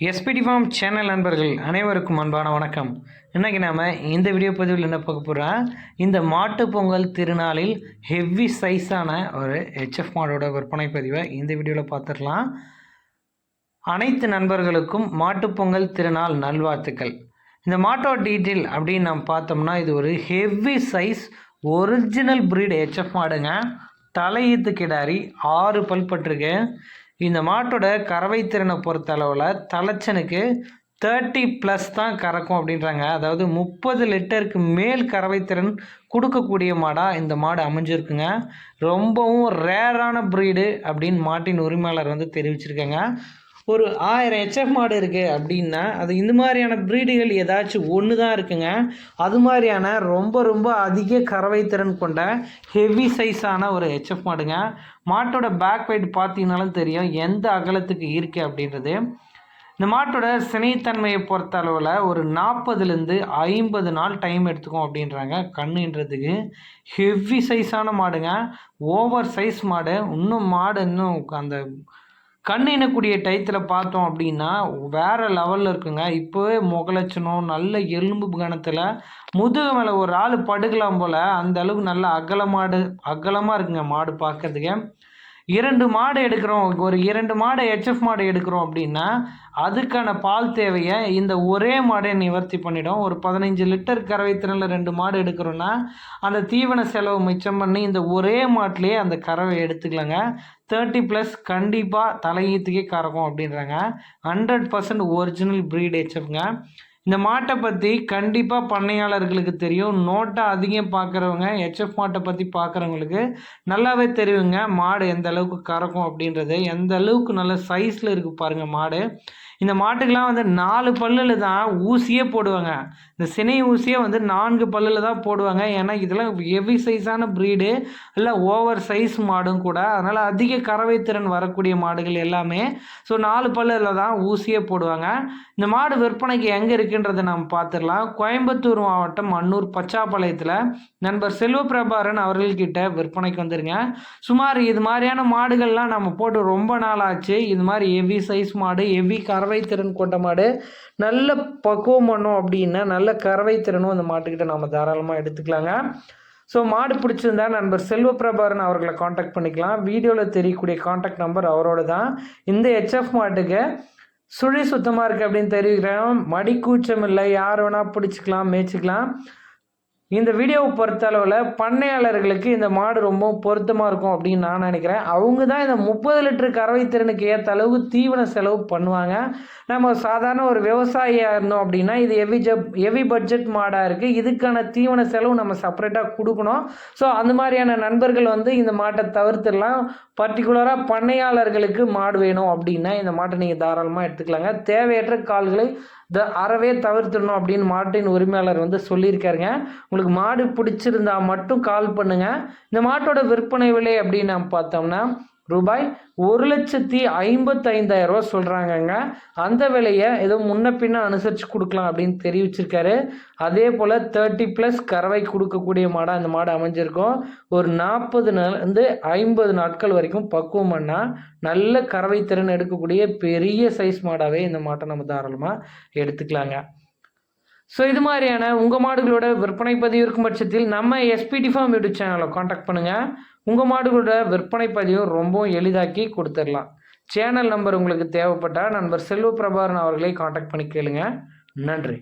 SPD form channel நண்பர்கள் அனைவருக்கும் அன்பான வணக்கம். இன்றைக்கி நாம் இந்த வீடியோ பதிவில் என்ன பார்க்க போகிறோம் இந்த மாட்டுப் பொங்கல் திருநாளில் ஹெவி சைஸான ஒரு ஹெச்எஃப் மாடோட விற்பனை பதிவை இந்த வீடியோவில் பார்த்துடலாம். அனைத்து நண்பர்களுக்கும் மாட்டுப்பொங்கல் திருநாள் நல்வாழ்த்துக்கள். இந்த மாட்டோ டீட்டெயில் அப்படின்னு நம்ம பார்த்தோம்னா இது ஒரு heavy size original breed HF மாடுங்க. தலையீத்து கிடாரி ஆறு பல் பட்டிருக்கு. இந்த மாட்டோட கறவை திறனை பொறுத்த அளவில் தலைச்சனுக்கு தேர்ட்டி ப்ளஸ் தான் கறக்கும் அப்படின்றாங்க. அதாவது முப்பது லிட்டருக்கு மேல் கறவை திறன் கொடுக்கக்கூடிய மாடாக இந்த மாடு அமைஞ்சிருக்குங்க. ரொம்பவும் ரேரான ப்ரீடு அப்படின்னு மாட்டின் உரிமையாளர் வந்து தெரிவிச்சிருக்காங்க. ஒரு ஆயிரம் ஹெச்எஃப் மாடு இருக்குது அப்படின்னா அது இந்த மாதிரியான ப்ரீடுகள் ஏதாச்சும் ஒன்று தான் இருக்குங்க. அது மாதிரியான ரொம்ப ரொம்ப அதிக கறவை திறன் கொண்ட ஹெவி சைஸான ஒரு ஹெச்எஃப் மாடுங்க. மாட்டோட பேக் வெயிட் பார்த்தீங்கனாலும் தெரியும் எந்த அகலத்துக்கு இருக்குது அப்படின்றது. இந்த மாட்டோட சினைத்தன்மையை பொறுத்த அளவில் ஒரு நாற்பதுலேருந்து ஐம்பது நாள் டைம் எடுத்துக்கும் அப்படின்றாங்க. கண்ணுன்றதுக்கு ஹெவி சைஸான மாடுங்க. ஓவர் சைஸ் மாடு. இன்னும் மாடு இன்னும் அந்த கண் இனக்கூடிய டயத்தில் பார்த்தோம் அப்படின்னா வேறு லெவலில் இருக்குங்க. இப்போவே முகலட்சணம் நல்ல எலும்பு கணத்தில் முதுகு மேலே ஒரு ஆள் படுக்கலாம் போல் அந்த அளவுக்கு நல்ல அகலமாடு அகலமாக இருக்குங்க மாடு பார்க்கறதுக்கு இரண்டு மாடு எடுக்கிறோம். ஒரு இரண்டு மாடு ஹெச்எஃப் மாடு எடுக்கிறோம் அப்படின்னா அதுக்கான பால் தேவையை இந்த ஒரே மாடை நிவர்த்தி பண்ணிடும். ஒரு பதினஞ்சு லிட்டர் கறவை திறனில் ரெண்டு மாடு எடுக்கிறோன்னா அந்த தீவன செலவு மிச்சம் பண்ணி இந்த ஒரே மாட்டிலே அந்த கறவை எடுத்துக்கலாங்க. தேர்ட்டி ப்ளஸ் கண்டிப்பாக தலையீத்துக்கே கறக்கும் அப்படின்றாங்க. ஹண்ட்ரட் பர்சன்ட் ஒரிஜினல் ப்ரீட் ஹெச்எஃப்ங்க இந்த மாட்டை பற்றி கண்டிப்பாக பண்ணையாளர்களுக்கு தெரியும். நோட்டை அதிகம் பார்க்குறவங்க ஹெச்எஃப் மாட்டை பற்றி பார்க்குறவங்களுக்கு நல்லாவே தெரியுங்க. மாடு எந்த அளவுக்கு கறக்கும் அப்படின்றது. எந்த அளவுக்கு நல்ல சைஸில் இருக்குது பாருங்கள் மாடு. இந்த மாட்டுக்கெலாம் வந்து நாலு பல்லில் தான் ஊசியே போடுவாங்க. இந்த சினை ஊசியே வந்து நான்கு பல்லில் தான் போடுவாங்க. ஏன்னா இதெல்லாம் ஹெவி சைஸான ப்ரீடு இல்லை ஓவர் சைஸ் மாடும் கூட. அதனால் அதிக கறவை திறன் வரக்கூடிய மாடுகள் எல்லாமே ஸோ நாலு பல்லில் தான் ஊசியே போடுவாங்க. இந்த மாடு விற்பனைக்கு எங்கே இருக்குன்றதை நம்ம பார்த்துடலாம். கோயம்புத்தூர் மாவட்டம் அன்னூர் பச்சாப்பாளையத்தில் நண்பர் செல்வபிரபாரன் அவர்கள்கிட்ட விற்பனைக்கு வந்துருங்க. சுமார் இது மாதிரியான மாடுகள்லாம் நம்ம போட்டு ரொம்ப நாள் ஆச்சு இது மாதிரி ஹெவி சைஸ் மாடு ஹெவி கறவை கறவை திறன் கொண்ட மாடு. நல்ல பக்குவம் பண்ணோம் அப்படின்னா நல்ல கறவை திறனும் அந்த மாட்டுக்கிட்ட நம்ம தாராளமாக எடுத்துக்கலாங்க. ஸோ மாடு பிடிச்சிருந்தா நண்பர் செல்வபிரபாரன் அவர்களை காண்டாக்ட் பண்ணிக்கலாம். வீடியோவில் தெரியக்கூடிய காண்டாக்ட் நம்பர் அவரோட தான் இந்த ஹெச்எஃப் மாட்டுக்கு சுழி சுத்தமாக இருக்குது அப்படின்னு தெரிவிக்கிறேன். மடி கூச்சம் இல்லை. யார் வேணால் பிடிச்சிக்கலாம் மேய்ச்சிக்கலாம். இந்த வீடியோவை பொறுத்த அளவில் பண்ணையாளர்களுக்கு இந்த மாடு ரொம்ப பொருத்தமாக இருக்கும் அப்படின்னு நான் நினைக்கிறேன். அவங்க தான் இந்த முப்பது லிட்டர் கறவை திறனுக்கு ஏற்ற அளவுக்கு தீவன செலவு பண்ணுவாங்க. நம்ம சாதாரண ஒரு விவசாயியாக இருந்தோம் அப்படின்னா இது ஹெவி ஜப் ஹெவி பட்ஜெட் மாடாக இருக்குது இதுக்கான தீவன செலவு நம்ம செப்பரேட்டாக கொடுக்கணும். ஸோ அந்த மாதிரியான நண்பர்கள் வந்து இந்த மாட்டை தவிர்த்துடலாம். பர்டிகுலராக பண்ணையாளர்களுக்கு மாடு வேணும் அப்படின்னா இந்த மாட்டை நீங்கள் தாராளமாக எடுத்துக்கலாங்க. தேவையற்ற கால்களை த அறவே தவிர்த்துடணும் அப்படின்னு மாட்டின் உரிமையாளர் வந்து சொல்லியிருக்காருங்க. உங்களுக்கு மாடு பிடிச்சிருந்தா மட்டும் கால் பண்ணுங்கள் இந்த மாட்டோட விற்பனை விலை அப்படின்னு நம்ம பார்த்தோம்னா ரூபாய் ஒரு லட்சத்தி ஐம்பத்தைந்தாயிரம் ரூபா சொல்கிறாங்கங்க அந்த விலையை ஏதோ முன்ன பின்ன அனுசரித்து கொடுக்கலாம் அப்படின்னு தெரிவிச்சிருக்காரு. அதே போல் தேர்ட்டி ப்ளஸ் கறவை கொடுக்கக்கூடிய மாடாக அந்த மாடு அமைஞ்சிருக்கும். ஒரு நாற்பது இருந்து ஐம்பது நாட்கள் வரைக்கும் பக்குவம் பண்ணால் நல்ல கறவை திறன் எடுக்கக்கூடிய பெரிய சைஸ் மாடாகவே இந்த மாட்டை நம்ம தாராளமாக எடுத்துக்கலாங்க. ஸோ இது மாதிரியான உங்கள் மாடுகளோட விற்பனை பதிவு இருக்கும் பட்சத்தில் நம்ம எஸ்பிடி ஃபார்ம் யூடியூப் சேனலை காண்டாக்ட் பண்ணுங்கள் உங்கள் மாடுகளோட விற்பனை பதிவும் ரொம்பவும் எளிதாக்கி கொடுத்துடலாம். சேனல் நம்பர் உங்களுக்கு தேவைப்பட்டால் நண்பர் செல்வ பிரபாரன் அவர்களை காண்டாக்ட் பண்ணி கேளுங்க. நன்றி.